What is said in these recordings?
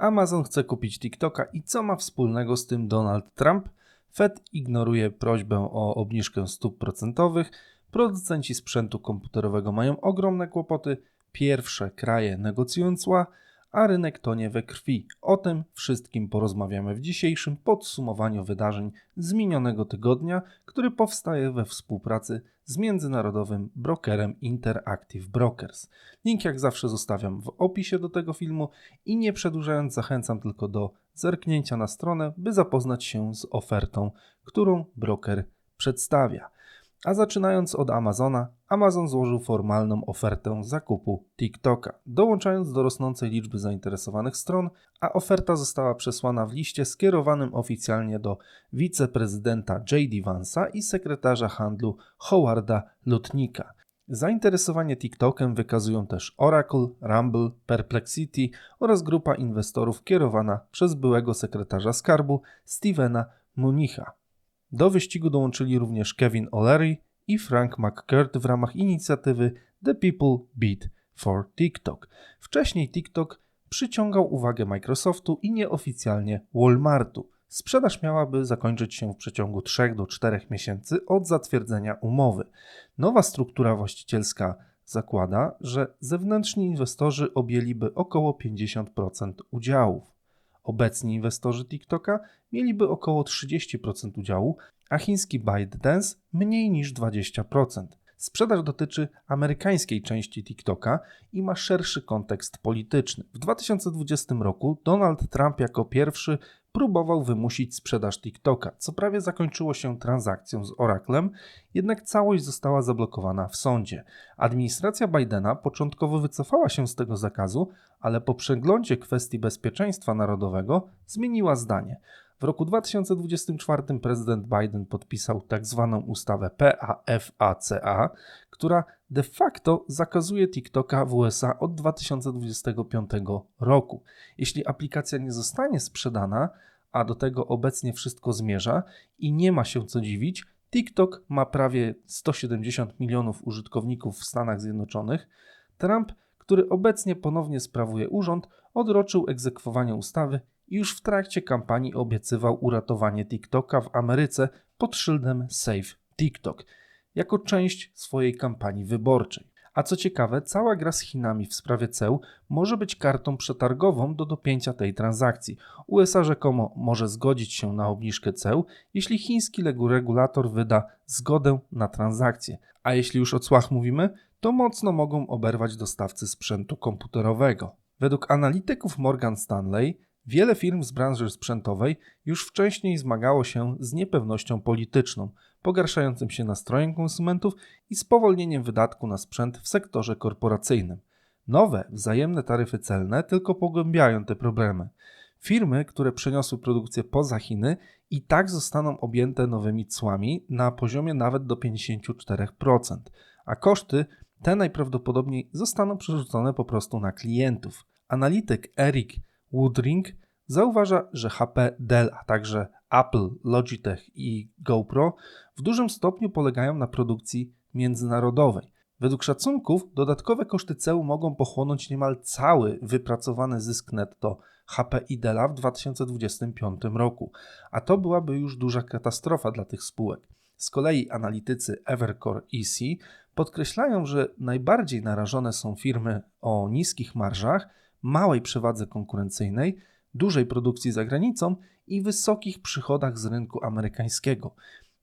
Amazon chce kupić TikToka i co ma wspólnego z tym Donald Trump? Fed ignoruje prośbę o obniżkę stóp procentowych, producenci sprzętu komputerowego mają ogromne kłopoty, pierwsze kraje negocjują cła, a rynek tonie we krwi. O tym wszystkim porozmawiamy w dzisiejszym podsumowaniu wydarzeń z minionego tygodnia, który powstaje we współpracy z międzynarodowym brokerem Interactive Brokers. Link jak zawsze zostawiam w opisie do tego filmu i nie przedłużając zachęcam tylko do zerknięcia na stronę, by zapoznać się z ofertą, którą broker przedstawia. A zaczynając od Amazona, Amazon złożył formalną ofertę zakupu TikToka, dołączając do rosnącej liczby zainteresowanych stron, a oferta została przesłana w liście skierowanym oficjalnie do wiceprezydenta J.D. Vansa i sekretarza handlu Howarda Lutnika. Zainteresowanie TikTokiem wykazują też Oracle, Rumble, Perplexity oraz grupa inwestorów kierowana przez byłego sekretarza skarbu Stevena Municha. Do wyścigu dołączyli również Kevin O'Leary i Frank McCurt w ramach inicjatywy The People Beat for TikTok. Wcześniej TikTok przyciągał uwagę Microsoftu i nieoficjalnie Walmartu. Sprzedaż miałaby zakończyć się w przeciągu 3 do 4 miesięcy od zatwierdzenia umowy. Nowa struktura właścicielska zakłada, że zewnętrzni inwestorzy objęliby około 50% udziałów. Obecni inwestorzy TikToka mieliby około 30% udziału, a chiński ByteDance mniej niż 20%. Sprzedaż dotyczy amerykańskiej części TikToka i ma szerszy kontekst polityczny. W 2020 roku Donald Trump jako pierwszy próbował wymusić sprzedaż TikToka, co prawie zakończyło się transakcją z Oraclem, jednak całość została zablokowana w sądzie. Administracja Bidena początkowo wycofała się z tego zakazu, ale po przeglądzie kwestii bezpieczeństwa narodowego zmieniła zdanie. W roku 2024 prezydent Biden podpisał tzw. Tak ustawę PAFACA, która de facto zakazuje TikToka w USA od 2025 roku. Jeśli aplikacja nie zostanie sprzedana, a do tego obecnie wszystko zmierza i nie ma się co dziwić, TikTok ma prawie 170 milionów użytkowników w Stanach Zjednoczonych. Trump, który obecnie ponownie sprawuje urząd, odroczył egzekwowanie ustawy już w trakcie kampanii obiecywał uratowanie TikToka w Ameryce pod szyldem Save TikTok jako część swojej kampanii wyborczej. A co ciekawe, cała gra z Chinami w sprawie ceł może być kartą przetargową do dopięcia tej transakcji. USA rzekomo może zgodzić się na obniżkę ceł, jeśli chiński regulator wyda zgodę na transakcję. A jeśli już o cłach mówimy, to mocno mogą oberwać dostawcy sprzętu komputerowego. Według analityków Morgan Stanley Wiele firm z branży sprzętowej już wcześniej zmagało się z niepewnością polityczną, pogarszającym się nastrojem konsumentów i spowolnieniem wydatku na sprzęt w sektorze korporacyjnym. Nowe, wzajemne taryfy celne tylko pogłębiają te problemy. Firmy, które przeniosły produkcję poza Chiny, i tak zostaną objęte nowymi cłami na poziomie nawet do 54%, a koszty te najprawdopodobniej zostaną przerzucone po prostu na klientów. Analityk Eric Woodring zauważa, że HP, Dell, a także Apple, Logitech i GoPro w dużym stopniu polegają na produkcji międzynarodowej. Według szacunków dodatkowe koszty ceł mogą pochłonąć niemal cały wypracowany zysk netto HP i Della w 2025 roku, a to byłaby już duża katastrofa dla tych spółek. Z kolei analitycy Evercore EC podkreślają, że najbardziej narażone są firmy o niskich marżach, małej przewadze konkurencyjnej, dużej produkcji za granicą i wysokich przychodach z rynku amerykańskiego.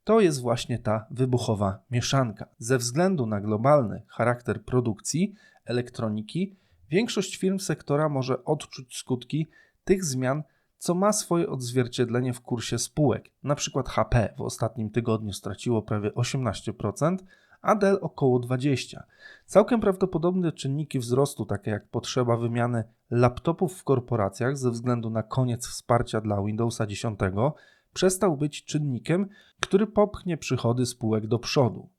To jest właśnie ta wybuchowa mieszanka. Ze względu na globalny charakter produkcji elektroniki, większość firm sektora może odczuć skutki tych zmian, co ma swoje odzwierciedlenie w kursie spółek. Na przykład HP w ostatnim tygodniu straciło prawie 18%, a Dell około 20%. Całkiem prawdopodobne czynniki wzrostu, takie jak potrzeba wymiany laptopów w korporacjach ze względu na koniec wsparcia dla Windowsa 10, przestał być czynnikiem, który popchnie przychody spółek do przodu.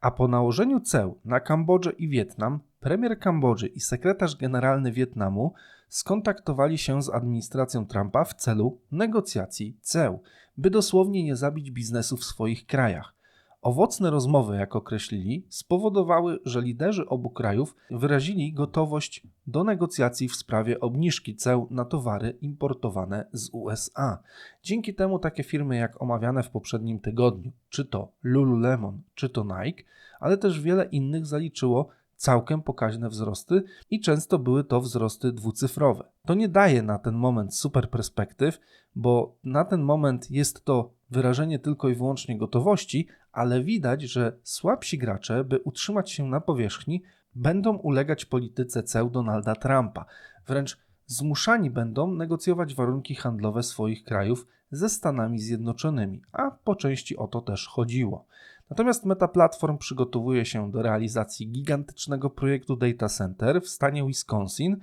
A po nałożeniu ceł na Kambodżę i Wietnam, premier Kambodży i sekretarz generalny Wietnamu skontaktowali się z administracją Trumpa w celu negocjacji ceł, by dosłownie nie zabić biznesu w swoich krajach. Owocne rozmowy, jak określili, spowodowały, że liderzy obu krajów wyrazili gotowość do negocjacji w sprawie obniżki ceł na towary importowane z USA. Dzięki temu takie firmy jak omawiane w poprzednim tygodniu, czy to Lululemon, czy to Nike, ale też wiele innych zaliczyło całkiem pokaźne wzrosty i często były to wzrosty dwucyfrowe. To nie daje na ten moment super perspektyw, bo na ten moment jest to wyrażenie tylko i wyłącznie gotowości, ale widać, że słabsi gracze, by utrzymać się na powierzchni, będą ulegać polityce ceł Donalda Trumpa. Wręcz zmuszani będą negocjować warunki handlowe swoich krajów ze Stanami Zjednoczonymi, a po części o to też chodziło. Natomiast Meta Platform przygotowuje się do realizacji gigantycznego projektu data center w stanie Wisconsin,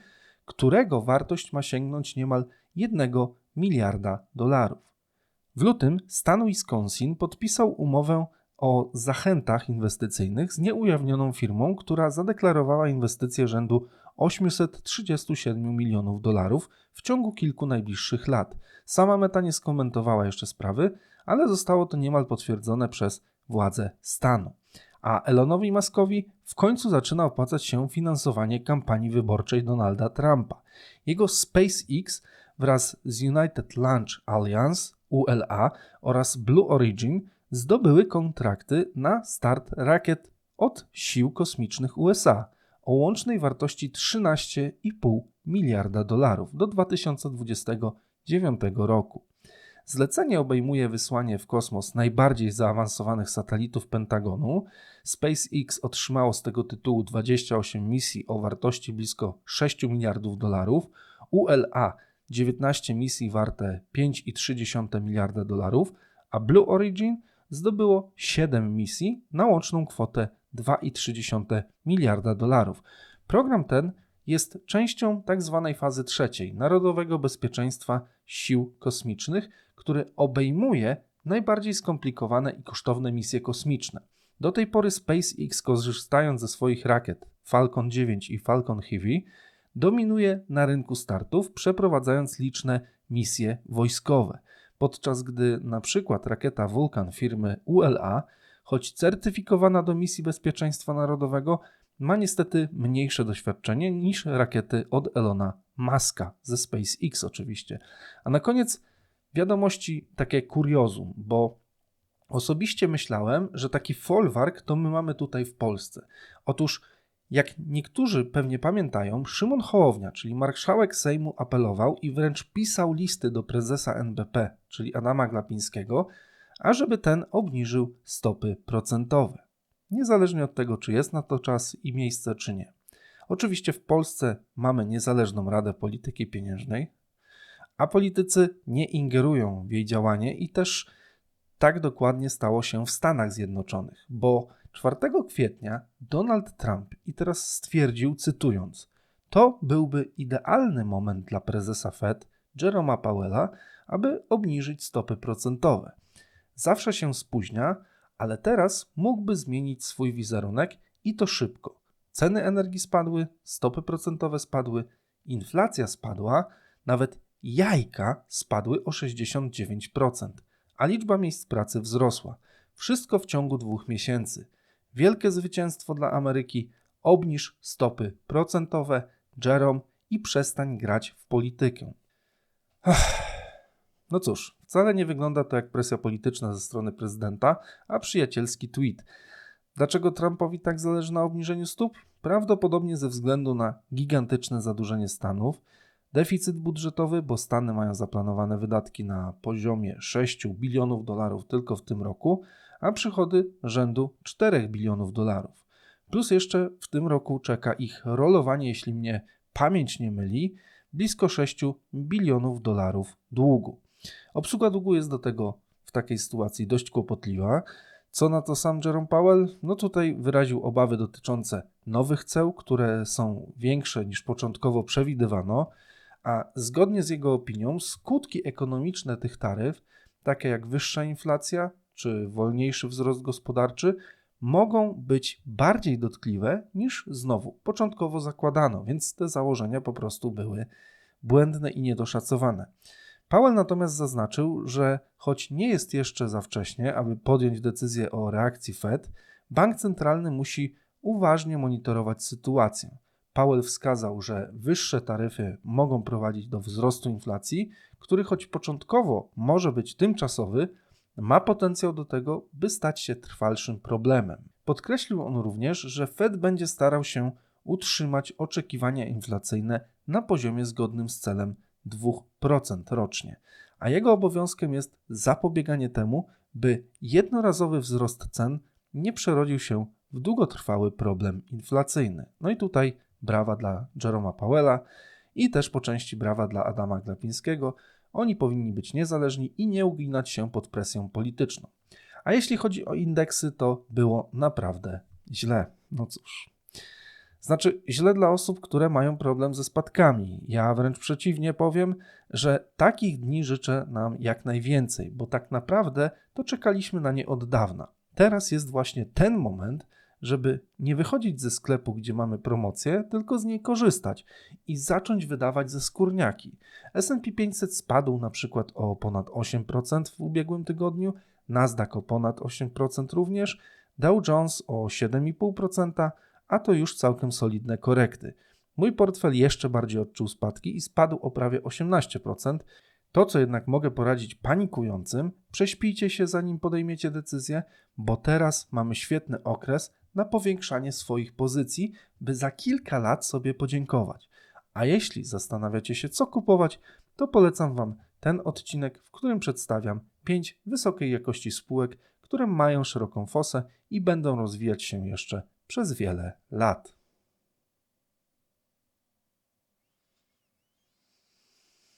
którego wartość ma sięgnąć niemal 1 miliarda dolarów. W lutym stan Wisconsin podpisał umowę o zachętach inwestycyjnych z nieujawnioną firmą, która zadeklarowała inwestycje rzędu 837 milionów dolarów w ciągu kilku najbliższych lat. Sama Meta nie skomentowała jeszcze sprawy, ale zostało to niemal potwierdzone przez władze stanu. A Elonowi Muskowi w końcu zaczyna opłacać się finansowanie kampanii wyborczej Donalda Trumpa. Jego SpaceX wraz z United Launch Alliance ULA oraz Blue Origin zdobyły kontrakty na start rakiet od sił kosmicznych USA o łącznej wartości 13,5 miliarda dolarów do 2029 roku. Zlecenie obejmuje wysłanie w kosmos najbardziej zaawansowanych satelitów Pentagonu. SpaceX otrzymało z tego tytułu 28 misji o wartości blisko 6 miliardów dolarów, ULA 19 misji warte 5,3 miliarda dolarów, a Blue Origin zdobyło 7 misji na łączną kwotę 2,3 miliarda dolarów. Program ten jest częścią tzw. Tak fazy trzeciej Narodowego Bezpieczeństwa Sił Kosmicznych, który obejmuje najbardziej skomplikowane i kosztowne misje kosmiczne. Do tej pory SpaceX, korzystając ze swoich rakiet Falcon 9 i Falcon Heavy, dominuje na rynku startów, przeprowadzając liczne misje wojskowe. Podczas gdy na przykład rakieta Vulcan firmy ULA, choć certyfikowana do misji bezpieczeństwa narodowego, ma niestety mniejsze doświadczenie niż rakiety od Elona Muska ze SpaceX oczywiście. A na koniec wiadomości takie kuriozum, bo osobiście myślałem, że taki folwark to my mamy tutaj w Polsce. Otóż jak niektórzy pewnie pamiętają, Szymon Hołownia, czyli marszałek Sejmu, apelował i wręcz pisał listy do prezesa NBP, czyli Adama Glapińskiego, ażeby ten obniżył stopy procentowe. Niezależnie od tego, czy jest na to czas i miejsce, czy nie. Oczywiście w Polsce mamy niezależną Radę Polityki Pieniężnej, a politycy nie ingerują w jej działanie i też tak dokładnie stało się w Stanach Zjednoczonych, bo 4 kwietnia Donald Trump i teraz stwierdził, cytując: To byłby idealny moment dla prezesa Fed Jeroma Powella, aby obniżyć stopy procentowe. Zawsze się spóźnia, ale teraz mógłby zmienić swój wizerunek i to szybko. Ceny energii spadły, stopy procentowe spadły, inflacja spadła, nawet jajka spadły o 69%, a liczba miejsc pracy wzrosła. Wszystko w ciągu dwóch miesięcy. Wielkie zwycięstwo dla Ameryki. Obniż stopy procentowe, Jerome i przestań grać w politykę. No cóż, wcale nie wygląda to jak presja polityczna ze strony prezydenta, a przyjacielski tweet. Dlaczego Trumpowi tak zależy na obniżeniu stóp? Prawdopodobnie ze względu na gigantyczne zadłużenie Stanów, deficyt budżetowy, bo Stany mają zaplanowane wydatki na poziomie 6 bilionów dolarów tylko w tym roku, a przychody rzędu 4 bilionów dolarów. Plus jeszcze w tym roku czeka ich rolowanie, jeśli mnie pamięć nie myli, blisko 6 bilionów dolarów długu. Obsługa długu jest do tego w takiej sytuacji dość kłopotliwa. Co na to sam Jerome Powell? No tutaj wyraził obawy dotyczące nowych ceł, które są większe niż początkowo przewidywano, a zgodnie z jego opinią skutki ekonomiczne tych taryf, takie jak wyższa inflacja czy wolniejszy wzrost gospodarczy, mogą być bardziej dotkliwe niż znowu początkowo zakładano, więc te założenia po prostu były błędne i niedoszacowane. Powell natomiast zaznaczył, że choć nie jest jeszcze za wcześnie, aby podjąć decyzję o reakcji Fed, bank centralny musi uważnie monitorować sytuację. Powell wskazał, że wyższe taryfy mogą prowadzić do wzrostu inflacji, który choć początkowo może być tymczasowy, ma potencjał do tego, by stać się trwalszym problemem. Podkreślił on również, że Fed będzie starał się utrzymać oczekiwania inflacyjne na poziomie zgodnym z celem 2% rocznie, a jego obowiązkiem jest zapobieganie temu, by jednorazowy wzrost cen nie przerodził się w długotrwały problem inflacyjny. No i tutaj brawa dla Jeroma Powella i też po części brawa dla Adama Glapińskiego. Oni powinni być niezależni i nie uginać się pod presją polityczną. A jeśli chodzi o indeksy, to było naprawdę źle. No cóż. Znaczy, źle dla osób, które mają problem ze spadkami. Ja wręcz przeciwnie powiem, że takich dni życzę nam jak najwięcej, bo tak naprawdę to czekaliśmy na nie od dawna. Teraz jest właśnie ten moment, żeby nie wychodzić ze sklepu, gdzie mamy promocję, tylko z niej korzystać i zacząć wydawać ze skórniaki. S&P 500 spadł na przykład o ponad 8% w ubiegłym tygodniu, Nasdaq o ponad 8% również, Dow Jones o 7,5%, a to już całkiem solidne korekty. Mój portfel jeszcze bardziej odczuł spadki i spadł o prawie 18%. To, co jednak mogę poradzić panikującym, prześpijcie się zanim podejmiecie decyzję, bo teraz mamy świetny okres na powiększanie swoich pozycji, by za kilka lat sobie podziękować. A jeśli zastanawiacie się, co kupować, to polecam Wam ten odcinek, w którym przedstawiam 5 wysokiej jakości spółek, które mają szeroką fosę i będą rozwijać się jeszcze przez wiele lat.